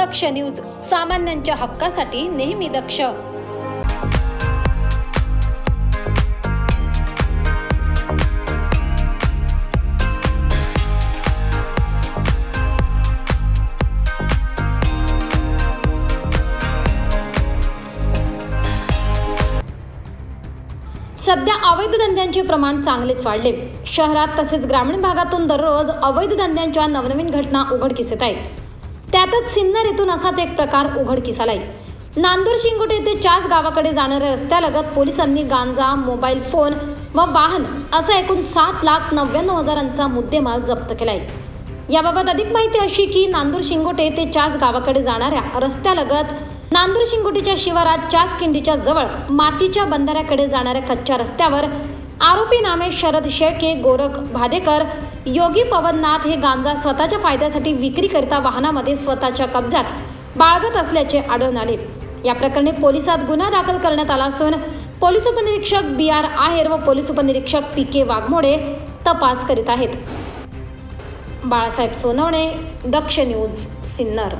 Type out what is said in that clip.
दक्ष news सामान्यांच्या हक्कासाठी नेहमी दक्ष. सध्या अवैध धंद्यांचे प्रमाण चांगलेच वाढले. शहरात तसेच ग्रामीण भागातून दररोज अवैध धंद्यांच्या नवनवीन घटना उघडकीस येत आहेत. त्यातच सिन्नर येथून असाच एक प्रकार उघडकीस आलाय नांदूर शिंगोटे येथे चाच गावाकडे जाणाऱ्या रस्त्यालगत पोलिसांनी गांजा मोबाईल फोन व वाहन असा एकूण सात लाख नव्याण्णव हजारांचा मुद्देमाल जप्त केलाय. याबाबत अधिक माहिती अशी की नांदूर शिंगोटे ते चास गावाकडे जाणाऱ्या रस्त्यालगत नांदूर शिंगोटीच्या शिवारात चास किंडीच्या जवळ मातीच्या बंधाऱ्याकडे जाणाऱ्या कच्च्या रस्त्यावर आरोपी नामे शरद शेळके गोरख भादेकर योगी पवननाथ हे गांजा स्वतःच्या फायद्यासाठी विक्रीकरिता वाहनामध्ये स्वतःच्या कब्जात बाळगत असल्याचे आढळून आले. या प्रकरणी पोलिसात गुन्हा दाखल करण्यात आला असून पोलीस उपनिरीक्षक बी आर आहेर व पोलीस उपनिरीक्षक पी के वाघमोडे तपास करीत आहेत. बाळासाहेब सोनवणे दक्ष न्यूज सिन्नर.